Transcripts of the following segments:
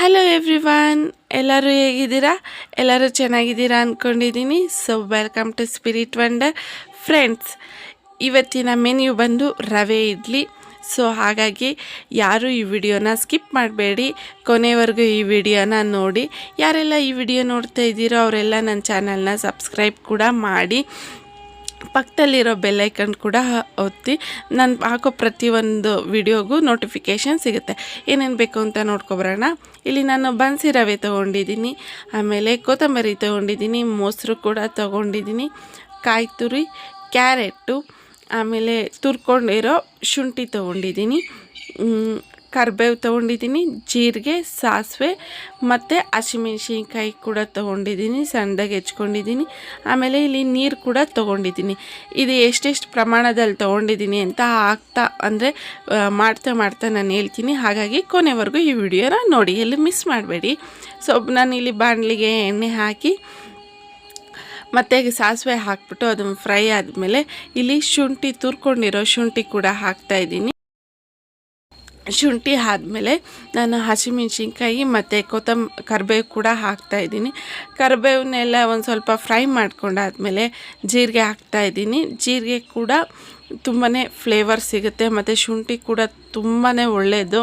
Hello everyone ಎಲ್ಲರೂ ಹೇಗಿದ್ದೀರಾ? ಎಲ್ಲರೂ ಚೆನ್ನಾಗಿದ್ದೀರಾ ಅಂದ್ಕೊಂಡಿದ್ದೀನಿ so welcome to spirit wonder friends ಇವತ್ತಿನ ಮೆನ್ಯು ಬಂದು ರವೆ ಇಡ್ಲಿ. ಸೊ ಹಾಗಾಗಿ ಯಾರು ಈ ವಿಡಿಯೋನ ಸ್ಕಿಪ್ ಮಾಡಬೇಡಿ. ಕೊನೆವರೆಗೂ ಈ ವಿಡಿಯೋನ ನೋಡಿ. ಯಾರೆಲ್ಲ ಈ ವಿಡಿಯೋ ನೋಡ್ತಾ ಇದ್ದೀರೋ ಅವರೆಲ್ಲ ನನ್ನ ಚಾನಲ್ನ ಸಬ್ಸ್ಕ್ರೈಬ್ ಕೂಡ ಮಾಡಿ. ಪಕ್ಕದಲ್ಲಿರೋ ಬೆಲ್ಲೈಕನ್ ಕೂಡ ಒತ್ತಿ ನಾನು ಹಾಕೋ ಪ್ರತಿಯೊಂದು ವಿಡಿಯೋಗೂ ನೋಟಿಫಿಕೇಷನ್ ಸಿಗುತ್ತೆ. ಏನೇನು ಬೇಕು ಅಂತ ನೋಡ್ಕೊಬರೋಣ ಇಲ್ಲಿ ನಾನು ಬನ್ಸಿ ರವೆ ತೊಗೊಂಡಿದ್ದೀನಿ, ಆಮೇಲೆ ಕೊತ್ತಂಬರಿ ತೊಗೊಂಡಿದ್ದೀನಿ, ಮೊಸರು ಕೂಡ ತೊಗೊಂಡಿದ್ದೀನಿ, ಕಾಯಿ ತುರಿ ಕ್ಯಾರೆಟು ಆಮೇಲೆ ತುರ್ಕೊಂಡಿರೋ ಶುಂಠಿ ತೊಗೊಂಡಿದ್ದೀನಿ. ಕರ್ಬೇವು ತೊಗೊಂಡಿದ್ದೀನಿ, ಜೀರಿಗೆ, ಸಾಸಿವೆ ಮತ್ತು ಹಸಿಮೆಣ್ಸಿನ್ಕಾಯಿ ಕೂಡ ತೊಗೊಂಡಿದ್ದೀನಿ, ಸಣ್ಣದಾಗಿ ಹೆಚ್ಕೊಂಡಿದ್ದೀನಿ. ಆಮೇಲೆ ಇಲ್ಲಿ ನೀರು ಕೂಡ ತೊಗೊಂಡಿದ್ದೀನಿ. ಇದು ಎಷ್ಟೆಷ್ಟು ಪ್ರಮಾಣದಲ್ಲಿ ತೊಗೊಂಡಿದ್ದೀನಿ ಅಂತ ಆಗ್ತಾ ಅಂದರೆ ಮಾಡ್ತಾ ಮಾಡ್ತಾ ನಾನು ಹೇಳ್ತೀನಿ. ಹಾಗಾಗಿ ಕೊನೆವರೆಗೂ ಈ ವಿಡಿಯೋನ ನೋಡಿ, ಎಲ್ಲಿ ಮಿಸ್ ಮಾಡಬೇಡಿ. ಸೊ, ನಾನು ಇಲ್ಲಿ ಬಾಣಲಿಗೆ ಎಣ್ಣೆ ಹಾಕಿ ಮತ್ತು ಸಾಸಿವೆ ಹಾಕ್ಬಿಟ್ಟು ಅದನ್ನು ಫ್ರೈ ಆದಮೇಲೆ ಇಲ್ಲಿ ಶುಂಠಿ, ತುರ್ಕೊಂಡಿರೋ ಶುಂಠಿ ಕೂಡ ಹಾಕ್ತಾಯಿದ್ದೀನಿ ಶುಂಠಿ ಆದಮೇಲೆ ನಾನು ಹಸಿಮೆಣ್ಸಿನ್ಕಾಯಿ ಮತ್ತು ಕೊತ್ತಂಬ ಕರಿಬೇವು ಕೂಡ ಹಾಕ್ತಾಯಿದ್ದೀನಿ ಕರಿಬೇವನ್ನೆಲ್ಲ ಒಂದು ಸ್ವಲ್ಪ ಫ್ರೈ ಮಾಡ್ಕೊಂಡಾದ್ಮೇಲೆ ಜೀರಿಗೆ ಹಾಕ್ತಾಯಿದ್ದೀನಿ ಜೀರಿಗೆ ಕೂಡ ತುಂಬಾ ಫ್ಲೇವರ್ ಸಿಗುತ್ತೆ ಮತ್ತು ಶುಂಠಿ ಕೂಡ ತುಂಬಾ ಒಳ್ಳೆಯದು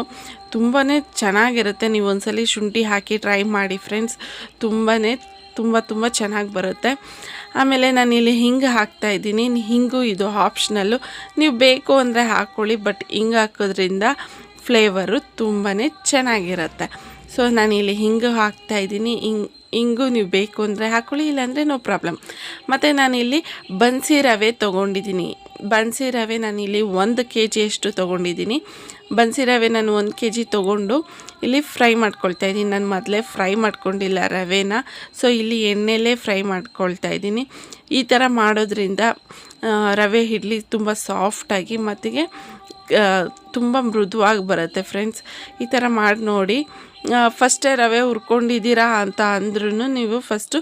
ತುಂಬಾ ಚೆನ್ನಾಗಿರುತ್ತೆ. ನೀವು ಒಂದ್ಸಲಿ ಶುಂಠಿ ಹಾಕಿ ಟ್ರೈ ಮಾಡಿ ಫ್ರೆಂಡ್ಸ್. ತುಂಬಾ ತುಂಬ ತುಂಬ ಚೆನ್ನಾಗಿ ಬರುತ್ತೆ. ಆಮೇಲೆ ನಾನು ಇಲ್ಲಿ ಹಿಂಗೆ ಹಾಕ್ತಾಯಿದ್ದೀನಿ ಹಿಂಗು ಇದು ಆಪ್ಷನಲ್ಲು. ನೀವು ಬೇಕು ಅಂದರೆ ಹಾಕ್ಕೊಳ್ಳಿ ಬಟ್ ಹಿಂಗೆ ಹಾಕೋದ್ರಿಂದ ಫ್ಲೇವರು ತುಂಬಾ ಚೆನ್ನಾಗಿರುತ್ತೆ. ಸೊ ನಾನಿಲ್ಲಿ ಹಿಂಗೆ ಹಾಕ್ತಾಯಿದ್ದೀನಿ ಹಿಂಗೆ, ಹಿಂಗು ನೀವು ಬೇಕು ಅಂದರೆ ಹಾಕೊಳ್ಳಿ, ಇಲ್ಲಾಂದರೆ ನೋ ಪ್ರಾಬ್ಲಮ್. ಮತ್ತು ನಾನಿಲ್ಲಿ ಬನ್ಸಿ ರವೆ ತೊಗೊಂಡಿದ್ದೀನಿ. ಬನ್ಸಿ ರವೆ ನಾನಿಲ್ಲಿ ಒಂದು ಕೆ ಜಿಯಷ್ಟು ತೊಗೊಂಡಿದ್ದೀನಿ. ಬನ್ಸಿ ರವೆ ನಾನು ಒಂದು ಕೆ ಜಿ ತೊಗೊಂಡು ಇಲ್ಲಿ ಫ್ರೈ ಮಾಡ್ಕೊಳ್ತಾ ಇದ್ದೀನಿ. ನಾನು ಮೊದಲೇ ಫ್ರೈ ಮಾಡ್ಕೊಂಡಿಲ್ಲ ರವೆನ. ಸೊ ಇಲ್ಲಿ ಎಣ್ಣೆಲೇ ಫ್ರೈ ಮಾಡ್ಕೊಳ್ತಾ ಇದ್ದೀನಿ. ಈ ಥರ ಮಾಡೋದ್ರಿಂದ ರವೆ ಇಡ್ಲಿ ತುಂಬ ಸಾಫ್ಟಾಗಿ ಮತ್ತಿಗೆ ತುಂಬ ಮೃದುವಾಗಿ ಬರುತ್ತೆ ಫ್ರೆಂಡ್ಸ್ ಈ ಥರ ಮಾಡಿ ನೋಡಿ. ಫಸ್ಟೇ ರವೆ ಹುರ್ಕೊಂಡಿದ್ದೀರಾ ಅಂತ ಅಂದ್ರೂ ನೀವು ಫಸ್ಟು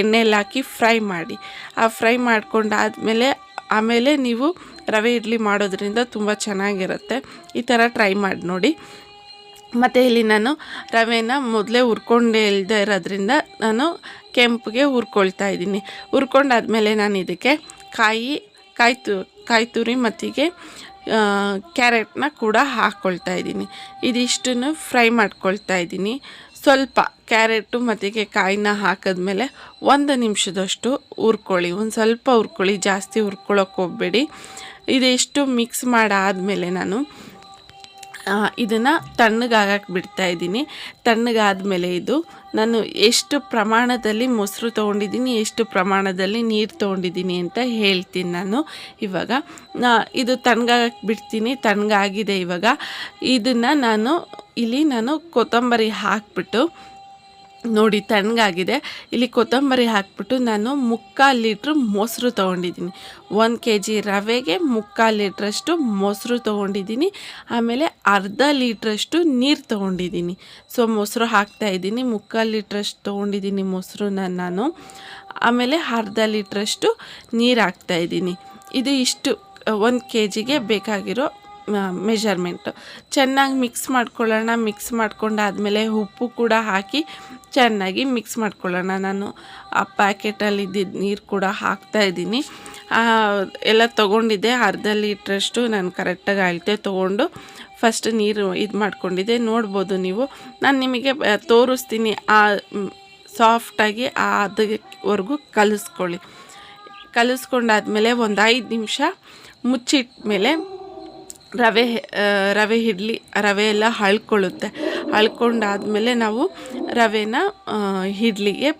ಎಣ್ಣೆಲಿ ಹಾಕಿ ಫ್ರೈ ಮಾಡಿ. ಆ ಫ್ರೈ ಮಾಡ್ಕೊಂಡಾದಮೇಲೆ, ಆಮೇಲೆ ನೀವು ರವೆ ಇಡ್ಲಿ ಮಾಡೋದ್ರಿಂದ ತುಂಬ ಚೆನ್ನಾಗಿರುತ್ತೆ. ಈ ಥರ ಟ್ರೈ ಮಾಡಿ ನೋಡಿ. ಮತ್ತು ಇಲ್ಲಿ ನಾನು ರವೆನ ಮೊದಲೇ ಹುರ್ಕೊಂಡೇ ಇಲ್ಲದೆ ಇರೋದ್ರಿಂದ ನಾನು ಕೆಂಪಿಗೆ ಹುರ್ಕೊಳ್ತಾ ಇದ್ದೀನಿ. ಹುರ್ಕೊಂಡಾದ್ಮೇಲೆ ನಾನು ಇದಕ್ಕೆ ಕಾಯಿ ಕಾಯಿ ತು ಕಾಯಿ ತುರಿ ಮತ್ತಿಗೆ ಕ್ಯಾರೆಟ್ನ ಕೂಡ ಹಾಕ್ಕೊಳ್ತಾ ಇದ್ದೀನಿ. ಇದಿಷ್ಟನ್ನು ಫ್ರೈ ಮಾಡ್ಕೊಳ್ತಾ ಇದ್ದೀನಿ. ಸ್ವಲ್ಪ ಕ್ಯಾರೆಟು ಮತ್ತಿಗೆ ಕಾಯಿನ ಹಾಕಿದ್ಮೇಲೆ ಒಂದು ನಿಮಿಷದಷ್ಟು ಹುರ್ಕೊಳ್ಳಿ. ಒಂದು ಸ್ವಲ್ಪ ಹುರ್ಕೊಳ್ಳಿ. ಜಾಸ್ತಿ ಹುರ್ಕೊಳ್ಳೋಕೆ ಹೋಗಬೇಡಿ. ಇದಿಷ್ಟು ಮಿಕ್ಸ್ ಮಾಡಾದಮೇಲೆ ನಾನು ಇದನ್ನು ತಣ್ಣಗಾಗಕ್ಕೆ ಬಿಡ್ತಾ ಇದ್ದೀನಿ. ತಣ್ಣಗಾದಮೇಲೆ ಇದು, ನಾನು ಎಷ್ಟು ಪ್ರಮಾಣದಲ್ಲಿ ಮೊಸರು ತೊಗೊಂಡಿದ್ದೀನಿ, ಎಷ್ಟು ಪ್ರಮಾಣದಲ್ಲಿ ನೀರು ತೊಗೊಂಡಿದ್ದೀನಿ ಅಂತ ಹೇಳ್ತೀನಿ ನಾನು ಇವಾಗ. ಇದು ತಣ್ಣಗಾಗಕ್ಕೆ ಬಿಡ್ತೀನಿ, ತಣ್ಣಗಾಗಿದೆ ಇವಾಗ. ಇದನ್ನು ನಾನು, ಇಲ್ಲಿ ನಾನು ಕೊತ್ತಂಬರಿ ಹಾಕ್ಬಿಟ್ಟು ನೋಡಿ, ತಣ್ಣಗಾಗಿದೆ. ಇಲ್ಲಿ ಕೊತ್ತಂಬರಿ ಹಾಕ್ಬಿಟ್ಟು ನಾನು ಮುಕ್ಕಾಲು ಲೀಟ್ರ್ ಮೊಸರು ತೊಗೊಂಡಿದ್ದೀನಿ. ಒಂದು ಕೆ ಜಿ ರವೆಗೆ ಮುಕ್ಕಾಲು ಲೀಟ್ರಷ್ಟು ಮೊಸರು ತೊಗೊಂಡಿದ್ದೀನಿ. ಆಮೇಲೆ ಅರ್ಧ ಲೀಟ್ರಷ್ಟು ನೀರು ತೊಗೊಂಡಿದ್ದೀನಿ. ಸೊ, ಮೊಸರು ಹಾಕ್ತಾ ಇದ್ದೀನಿ. ಮುಕ್ಕಾಲು ಲೀಟ್ರಷ್ಟು ತೊಗೊಂಡಿದ್ದೀನಿ ಮೊಸರನ್ನ ನಾನು. ಆಮೇಲೆ ಅರ್ಧ ಲೀಟ್ರಷ್ಟು ನೀರು ಹಾಕ್ತಾಯಿದ್ದೀನಿ ಇದು ಇಷ್ಟು, ಒಂದು ಕೆ ಜಿಗೆ ಬೇಕಾಗಿರೋ ಮೆಷರ್ಮೆಂಟು ಚೆನ್ನಾಗಿ ಮಿಕ್ಸ್ ಮಾಡ್ಕೊಳ್ಳೋಣ ಮಿಕ್ಸ್ ಮಾಡ್ಕೊಂಡಾದಮೇಲೆ ಉಪ್ಪು ಕೂಡ ಹಾಕಿ ಚೆನ್ನಾಗಿ ಮಿಕ್ಸ್ ಮಾಡ್ಕೊಳ್ಳೋಣ. ನಾನು ಆ ಪ್ಯಾಕೆಟಲ್ಲಿ ಇದ್ದಿದ್ದ ನೀರು ಕೂಡ ಹಾಕ್ತಾಯಿದ್ದೀನಿ ಎಲ್ಲ ತೊಗೊಂಡಿದ್ದೆ, ಅರ್ಧ ಲೀಟ್ರಷ್ಟು ನಾನು ಕರೆಕ್ಟಾಗಿ ಅಳತೆ ತೊಗೊಂಡು ಫಸ್ಟ್ ನೀರು ಇದು ಮಾಡ್ಕೊಂಡಿದ್ದೆ. ನೋಡ್ಬೋದು ನೀವು. ನಾನು ನಿಮಗೆ ತೋರಿಸ್ತೀನಿ. ಆ ಸಾಫ್ಟಾಗಿ ಅದವರೆಗೂ ಕಲಿಸ್ಕೊಳ್ಳಿ. ಕಲಿಸ್ಕೊಂಡಾದ್ಮೇಲೆ ಒಂದು ಐದು ನಿಮಿಷ ಮುಚ್ಚಿಟ್ಟ ಮೇಲೆ ರವೆ ರವೆ ಇಡ್ಲಿ, ರವೆ ಎಲ್ಲ ಹಳ್ಕೊಳ್ಳುತ್ತೆ ಹಳ್ಕೊಂಡಾದಮೇಲೆ ನಾವು ರವೆನ ಇಡ್ಲಿಗೆ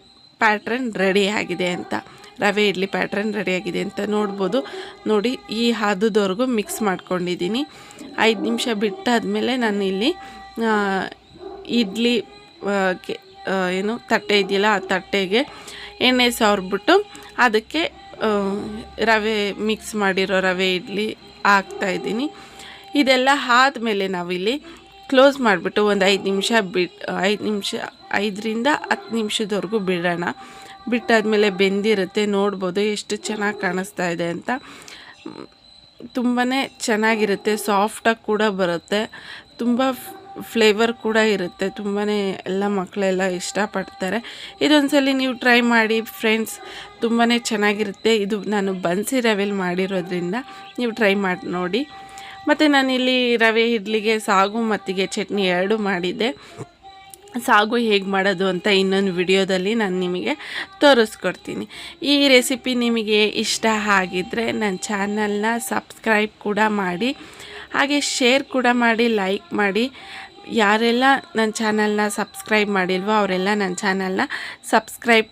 ಪ್ಯಾಟ್ರನ್ ರೆಡಿಯಾಗಿದೆ ಅಂತ. ರವೆ, ಇಡ್ಲಿ ಪ್ಯಾಟ್ರನ್ ರೆಡಿಯಾಗಿದೆ ಅಂತ ನೋಡ್ಬೋದು. ನೋಡಿ, ಈ ಹದದವರೆಗೂ ಮಿಕ್ಸ್ ಮಾಡ್ಕೊಂಡಿದ್ದೀನಿ. ಐದು ನಿಮಿಷ ಬಿಟ್ಟಾದಮೇಲೆ ನಾನು ಇಲ್ಲಿ ಇಡ್ಲಿ ಏನು ತಟ್ಟೆ ಇದೆಯಲ್ಲ ಆ ತಟ್ಟೆಗೆ ಎಣ್ಣೆ ಸವರ್ಬಿಟ್ಟು ಅದಕ್ಕೆ ರವೆ ಮಿಕ್ಸ್ ಮಾಡಿರೋ ರವೆ ಇಡ್ಲಿ ಹಾಕ್ತಾಯಿದ್ದೀನಿ ಇದೆಲ್ಲ ಆದಮೇಲೆ ನಾವಿಲ್ಲಿ ಕ್ಲೋಸ್ ಮಾಡಿಬಿಟ್ಟು ಒಂದು ಐದು ನಿಮಿಷ ಬಿಟ್, ಐದು ನಿಮಿಷ, ಐದರಿಂದ ಹತ್ತು ನಿಮಿಷದವರೆಗೂ ಬಿಡೋಣ. ಬಿಟ್ಟಾದಮೇಲೆ ಬೆಂದಿರುತ್ತೆ, ನೋಡ್ಬೋದು ಎಷ್ಟು ಚೆನ್ನಾಗಿ ಕಾಣಿಸ್ತಾ ಇದೆ ಅಂತ. ತುಂಬಾ ಚೆನ್ನಾಗಿರುತ್ತೆ ಸಾಫ್ಟಾಗಿ ಕೂಡ ಬರುತ್ತೆ. ತುಂಬ ಫ್ಲೇವರ್ ಕೂಡ ಇರುತ್ತೆ ತುಂಬಾ ಎಲ್ಲ ಮಕ್ಕಳೆಲ್ಲ ಇಷ್ಟಪಡ್ತಾರೆ. ಇದೊಂದ್ಸಲಿ ನೀವು ಟ್ರೈ ಮಾಡಿ ಫ್ರೆಂಡ್ಸ್ ತುಂಬಾ ಚೆನ್ನಾಗಿರುತ್ತೆ. ಇದು ನಾನು ಬನ್ಸಿ ರವೆಲ್ ಮಾಡಿರೋದ್ರಿಂದ ನೀವು ಟ್ರೈ ಮಾಡಿ ನೋಡಿ. ಮತ್ತು ನಾನಿಲ್ಲಿ ರವೆ, ಇಡ್ಲಿಗೆ, ಸಾಗು, ಮತ್ತಿಗೆ ಚಟ್ನಿ ಎರಡು ಮಾಡಿದ್ದೆ. ಸಾಗು ಹೇಗೆ ಮಾಡೋದು ಅಂತ ಇನ್ನೊಂದು ವಿಡಿಯೋದಲ್ಲಿ ನಾನು ನಿಮಗೆ ತೋರಿಸ್ಕೊಡ್ತೀನಿ. ಈ ರೆಸಿಪಿ ನಿಮಗೆ ಇಷ್ಟ ಆಗಿದ್ದರೆ ನನ್ನ ಚಾನಲ್ನ ಸಬ್ಸ್ಕ್ರೈಬ್ ಕೂಡ ಮಾಡಿ, ಹಾಗೆ ಶೇರ್ ಕೂಡ ಮಾಡಿ, ಲೈಕ್ ಮಾಡಿ. ಯಾರೆಲ್ಲ ನನ್ನ ಚಾನಲ್ನ ಸಬ್ಸ್ಕ್ರೈಬ್ ಮಾಡಿಲ್ವೋ ಅವರೆಲ್ಲ ನನ್ನ ಚಾನಲ್ನ ಸಬ್ಸ್ಕ್ರೈಬ್